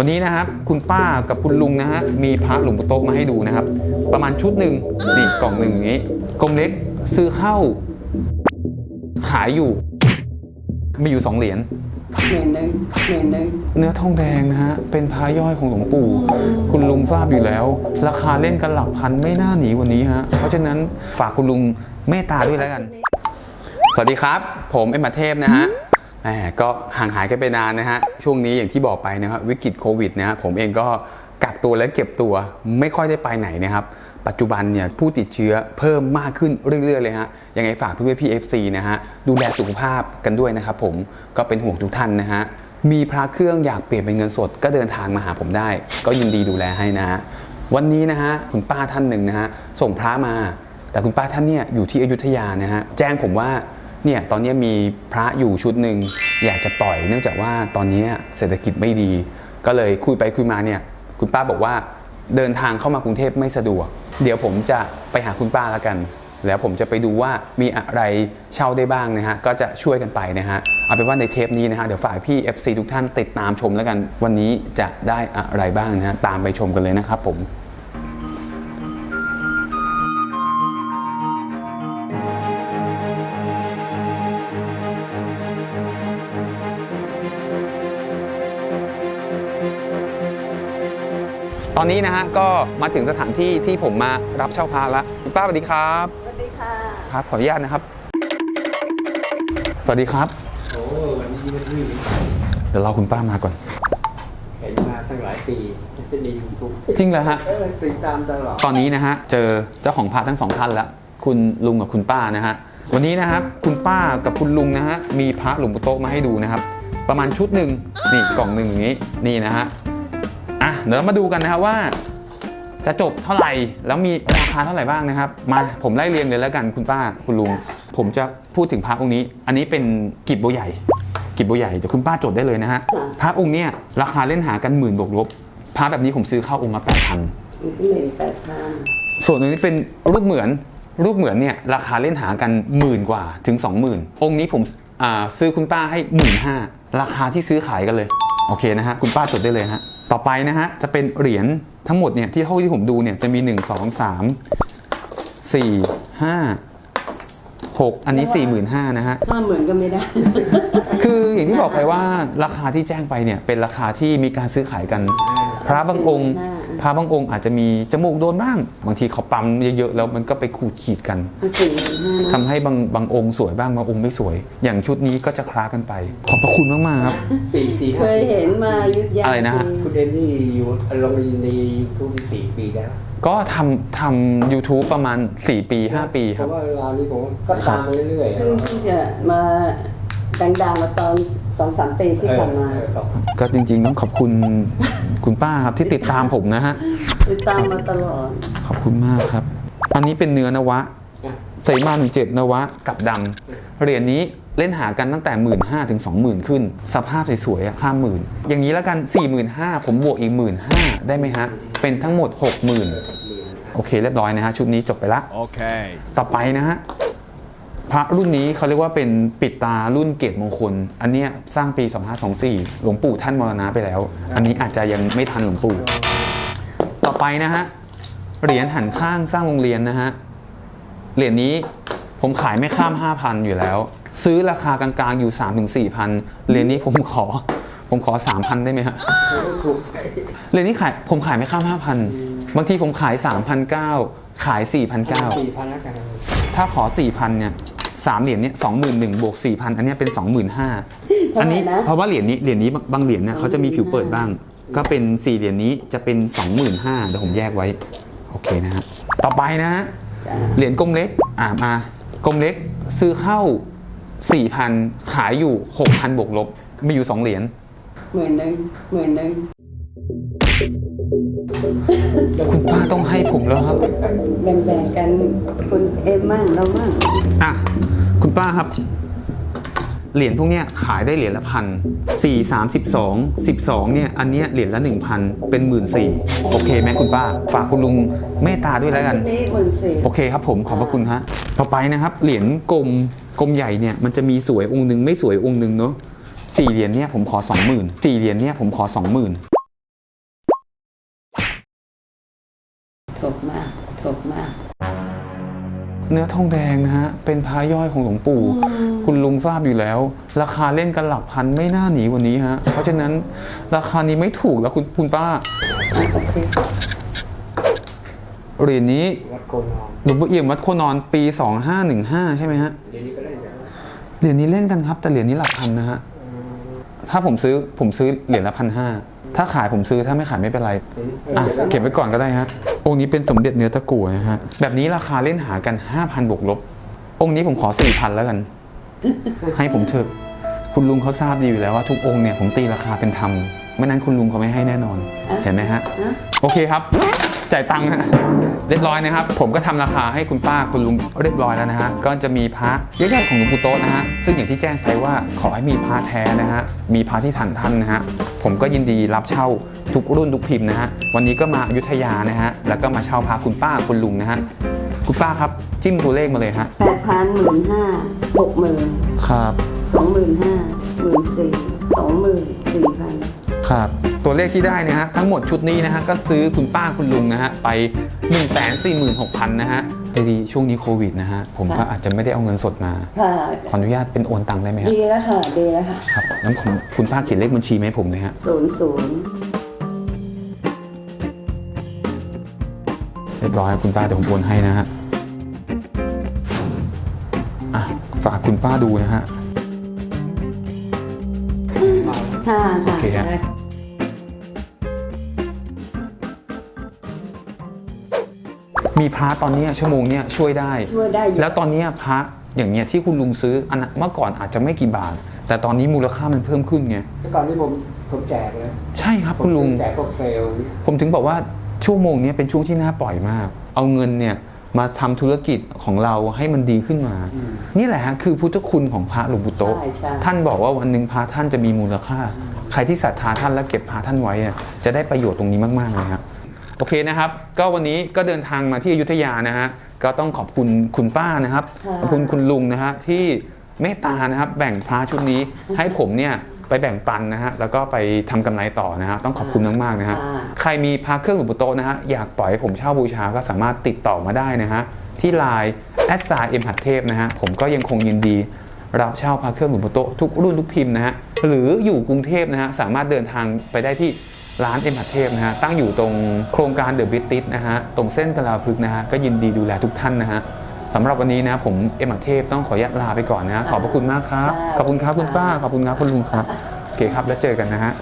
วันนี้นะครับคุณป้ากับคุณลุงนะฮะมีพระหลวงปู่โต๊ะมาให้ดูนะครับ ประมาณชุดหนึ่งนี่กล่องหนึ่งอย่างนี้กลมเล็กซื้อเข้า ขายอยู่ มีอยู่สองเหรียญหมื่นหนึ่งหมื่นหนึ่งเนื้อทองแดงนะฮะเป็นพระย่อยของหลวงปู่ คุณลุงทราบอยู่แล้ว ราคาเล่นกันหลักพันไม่น่าหนีกวันนี้ฮะเพราะฉะนั้นฝากคุณลุงเมตตาด้วยแล้วกัน สวัสดีครับ ผมเอ็มอาเทพนะฮะแหม ก็ห่างหายกันไปนานนะฮะ ช่วงนี้อย่างที่บอกไปนะครับวิกฤตโควิดนะฮะผมเองก็กักตัวและเก็บตัวไม่ค่อยได้ไปไหนนะครับ ปัจจุบันเนี่ยผู้ติดเชื้อเพิ่มมากขึ้นเรื่อยๆเลยฮะยังไงฝากเพื่อนๆพี่เอฟซีนะฮะดูแลสุขภาพกันด้วยนะครับผมก็เป็นห่วงทุกท่านนะฮะมีพระเครื่องอยากเปลี่ยนเป็นเงินสด ก็เดินทางมาหาผมได้ ก็ยินดีดูแลให้นะฮะวันนี้นะฮะคุณป้าท่านหนึ่งนะฮะส่งพระมา แต่คุณป้าท่านเนี่ยอยู่ที่อยุธยานะฮะแจ้งผมว่า เนี่ยตอนนี้มีพระอยู่ชุดหนึ่งอยากจะปล่อย เนื่องจากว่าตอนนี้เศรษฐกิจไม่ดี ก็เลยคุยไปคุยมาเนี่ยคุณป้าบอกว่าเดินทางเข้ามากรุงเทพไม่สะดวก เดี๋ยวผมจะไปหาคุณป้าแล้วกัน แล้วผมจะไปดูว่ามีอะไรเช่าได้บ้างนะฮะก็จะช่วยกันไปนะฮะเอาเป็นว่าในเทปนี้นะฮะเดี๋ยวฝากพี่ FC ทุกท่านติดตามชมแล้วกัน วันนี้จะได้อะไรบ้างนะฮะตามไปชมกันเลยนะครับผม ตอนนี้นะฮะก็มาถึงสถานที่ที่ผมมารับเช่าพระแล้วคุณป้าสวัสดีครับสวัสดีค่ะครับขออนุญาตนะครับ สวัสดีครับ โอ้วันนี้วันนี้เดี๋ยวรอคุณป้ามาก่อน เห็นมาตั้งหลายปีในยูทูบจริงเหรอฮะเออติดตามตลอดตอนนี้นะฮะเจอเจ้าของพระทั้งสองท่านแล้วคุณลุงกับคุณป้านะฮะวันนี้นะครับคุณป้ากับคุณลุงนะฮะมีพระหลวงปู่โต๊ะมาให้ดูนะครับ ประมาณชุดหนึ่งนี่กล่องหนึ่งอย่างนี้นี่นะฮะอะ เดี๋ยวเรามาดูกันนะครับว่า จะจบเท่าไหร่แล้วมีราคาเท่าไหร่บ้างนะครับ มาผมไล่เรียงเลยแล้วกันคุณป้าคุณลุงผมจะพูดถึงพระองค์นี้ อันนี้เป็นกิบโบวใหญ่ กิบโบวใหญ่เดี๋ยวคุณป้าจดได้เลยนะฮะพระองค์เนี้ยราคาเล่นหากันหมื่นบวกลบพระแบบนี้ผมซื้อเข้าองค์ละแปดพันหมื่นแปดพันส่วนอันนี้เป็นรูปเหมือนรูปเหมือนเนี่ยราคาเล่นหากันหมื่นกว่าถึง 20,000 องค์นี้ผมอ่าซื้อคุณป้าให้หมื่นห้าราคาที่ซื้อขายกันเลย โอเคนะฮะ คุณป้าจดได้เลยฮะ ต่อไปนะฮะจะเป็นเหรียญทั้งหมดเนี่ยที่เท่าที่ผมดูเนี่ยจะมี 1 2 3 4 5 6 อันนี้ 45,000นะฮะ ห้าหมื่นก็ไม่ได้ คืออย่างที่บอกไปว่าราคาที่แจ้งไปเนี่ยเป็นราคาที่มีการซื้อขายกัน พระบางองค์ พระบางองค์อาจจะมีจมูกโดนบ้าง บางทีเขาปั๊มเยอะๆแล้วมันก็ไปขูดขีดกันสี่หมื่นห้าทำให้บางบางองค์สวยบ้างบางองค์ไม่สวย อย่างชุดนี้ก็จะคล้ากันไป ขอบพระคุณมากๆครับสี่สี่เคยเห็นมายุทธยาอะไรนะฮะคุณเดนนี่อยู่ลงในยูทูบสี่ปีแล้วก็ทำทำ YouTube ประมาณ 4 ปี 5 ปีเพครับราะว่าเวลานี้ผมก็ตามมาเรื่อยๆเพิ่งที่จะมาดังๆมาตอน สองสามปีที่ผ่านมาเออสองก็จริงๆต้องขอบคุณคุณป้าครับที่ติดตามผมนะฮะ ติดตามมาตลอด ขอบคุณมากครับ อันนี้เป็นเนื้อนวะใส่มาหนึ่งเจ็ดนวะกับดำเหรียญนี้เล่นหากันตั้งแต่1 5ื่นถึง20,000ขึ้น สภาพสวยๆอะข้ามหมื่น อย่างนี้แล้วกัน4 5 0 0 0ผมบวกอีก1 5ื่นได้ไหมฮะ เป็นทั้งหมด60,000โอเคเรียบร้อยนะฮะ ชุดนี้จบไปละ Okay. ต่อไปนะฮะ พระรุ่นนี้เขาเรียกว่าเป็นปิดตารุ่นเกตมงคล อันเนี้ยสร้างปี 2524 หลวงปู่ท่านมรณะไปแล้ว อันนี้อาจจะยังไม่ทันหลวงปู่ ต่อไปนะฮะ เหรียญหันข้างสร้างโรงเรียนนะฮะ เหรียญนี้ผมขายไม่ข้าม 5,000 อยู่แล้ว ซื้อราคากลางๆอยู่ 3-4,000 เหรียญนี้ผมขอ ผมขอ 3,000 ได้ไหมฮะถูกเหรียญนี้ขายผมขายไม่ข้าม 5,000 บางทีผมขาย 3,900 ขาย 4,900สี่พันแล้วกันถ้าขอ 4,000 เนี่ย สามเหรียญเนี่ยสองหมื่นหนึ่งบวก4,000อันเนี้ยเป็น25,000อันนี้เท่าไหร่นะ เพราะว่าเหรียญนี้เหรียญนี้บางบางเหรียญเนี่ยเขาจะมีผิวเปิดบ้าง ก็เป็น4เหรียญนี้จะเป็น25,000เดี๋ยวผมแยกไว้ โอเคนะฮะต่อไปนะฮะ จ้ะเหรียญกลมเล็ก อ่ามากลมเล็กซื้อเข้า 4,000 ขายอยู่ 6,000 บวกลบ มีอยู่ 2 เหรียญ หมื่นหนึ่งหมื่นหนึ่ง คุณป้าต้องให้ผมแล้วครับ แบ่งๆกันคุณเอ็มมั่งเรามั่งอะ คุณป้าครับ เหรียญพวกเนี้ยขายได้เหรียญละพันสี่สามสิบสองสิบสองเนี่ย อันเนี้ยเหรียญละหนึ่งพันเป็นหมื่นสี่โอเคไหมคุณป้า ฝากคุณลุงเมตตาด้วยแล้วกันนี่หมื่นสี่โอเคครับผมขอบพระคุณฮะต่อไปนะครับ เหรียญกลมกลมใหญ่เนี่ยมันจะมีสวยองค์หนึ่งไม่สวยองค์หนึ่งเนาะสี่เหรียญเนี่ยผมขอสองหมื่นสี่เหรียญเนี่ยผมขอสองหมื่น เนื้อทองแดงนะฮะเป็นพระย่อยของหลวงปู่ คุณลุงทราบอยู่แล้ว ราคาเล่นกันหลักพันไม่น่าหนีกว่านี้ฮะเพราะฉะนั้นราคานี้ไม่ถูกแล้วคุณคุณป้าอะโอเคเหรียญนี้วัดโกนองหลวงปู่เอี่ยมวัดโคนอนปี2515ใช่ไหมฮะเดี๋ยวนี้ก็ได้แล้วเหรียญนี้เล่นกันครับ แต่เหรียญนี้หลักพันนะฮะถ้าผมซื้อผมซื้อเหรียญละพันห้า ถ้าขายผมซื้อถ้าไม่ขายไม่เป็นไรอะเก็บไว้ก่อนก็ได้ฮะองค์นี้เป็นสมเด็จเนื้อตะกั่วนะฮะแบบนี้ราคาเล่นหากัน 5,000บวกลบ องค์นี้ผมขอ4,000แล้วกัน ให้ผมเถอะคุณลุงเขาทราบดีอยู่แล้วว่าทุกองค์เนี่ยผมตีราคาเป็นธรรมไม่นั้นคุณลุงเขาไม่ให้แน่นอนเห็นไหมฮะนะโอเคครับ จ่ายตังค์ฮะเรียบร้อยนะครับ ผมก็ทำราคาให้คุณป้าคุณลุงเรียบร้อยแล้วนะฮะก็จะมีพระญาติๆของหลวงปู่โต๊ะนะฮะซึ่งอย่างที่แจ้งไปว่าขอให้มีพระแท้นะฮะมีพระที่ทันท่านนะฮะผมก็ยินดีรับเช่าทุกรุ่นทุกพิมพ์นะฮะวันนี้ก็มาอยุธยานะฮะแล้วก็มาเช่าพระคุณป้าคุณลุงนะฮะคุณป้าครับจิ้มตัวเลขมาเลยฮะแปดพันหมื่นห้าหกหมื่นครับสองหมื่นห้าหมื่นสี่สองหมื่นสี่พัน ครับตัวเลขที่ได้นะฮะทั้งหมดชุดนี้นะฮะก็ซื้อคุณป้าคุณลุงนะฮะไป1 4 6 0 0 0นะฮะพอดีช่วงนี้โควิดนะฮะผมก็อาจจะไม่ได้เอาเงินสดมา ค่ะ ขออนุญาตเป็นโอนตังค์ได้ไหมครับดีแล้วค่ะ ดีแล้วค่ะครับงั้นผมคุณป้าเขียนเลขบัญชีมาให้ผมเลยฮะศูนย์ศูนย์เรียบร้อยคุณป้าเดี๋ยวผมโอนให้นะฮะอะฝากคุณป้าดูนะฮะ ค่ะโอเคฮะ ค่ะ มีพระตอนเนี้ยชั่วโมงเนี้ยช่วยได้ ช่วยได้เยอะแล้วตอนเนี้ยพระอย่างเงี้ยที่คุณลุงซื้ออันนั้นเมื่อก่อนอาจจะไม่กี่บาท แต่ตอนนี้มูลค่ามันเพิ่มขึ้นไงแต่ก่อนนี้ผมผมแจกเลยใช่ครับผมคุณลุง แจกพวกเซลล์ ผมถึงบอกว่าชั่วโมงนี้เป็นช่วงที่น่าปล่อยมาก เอาเงินเนี่ยมาทำธุรกิจของเราให้มันดีขึ้นมานี่แหละฮะคือพุทธคุณของพระหลวงปู่โตะใช่ใช่ ท่านบอกว่าวันหนึ่งพระท่านจะมีมูลค่า ใครที่ศรัทธาท่านและเก็บพระท่านไว้อะจะได้ประโยชน์ตรงนี้มากๆเลยครับ โอเคนะครับ ก็วันนี้ก็เดินทางมาที่อยุธยานะฮะก็ต้องขอบคุณคุณป้านะครับค่ะขอบคุณคุณลุงนะฮะที่เมตตานะครับแบ่งพระชุดนี้ให้ผมเนี่ยไปแบ่งปันนะฮะแล้วก็ไปทำกำไรต่อนะฮะต้องขอบคุณมากๆนะฮะค่ะใครมีพระเครื่องหลวงปู่โตะนะฮะอยากปล่อยให้ผมเช่าบูชาก็สามารถติดต่อมาได้นะฮะที่ไลน์แอสซาเอ็มหัดเทพนะฮะผมก็ยังคงยินดี รับเช่าพระเครื่องหลวงปู่โตะทุกรุ่นทุกพิมพ์นะฮะหรืออยู่กรุงเทพนะฮะสามารถเดินทางไปได้ที่ ร้านเอ็มหัดเทพนะฮะตั้งอยู่ตรงโครงการเดอะบิติสนะฮะตรงเส้นกลาพึกษ์นะฮะก็ยินดีดูแลทุกท่านนะฮะสำหรับวันนี้นะผมเอ็มหัดเทพต้องขออนุญาตลาไปก่อนนะฮะขอบพระคุณมากครับขอบคุณครับคุณป้าขอบคุณครับคุณลุงครับโอเคครับแล้วเจอกันนะฮะ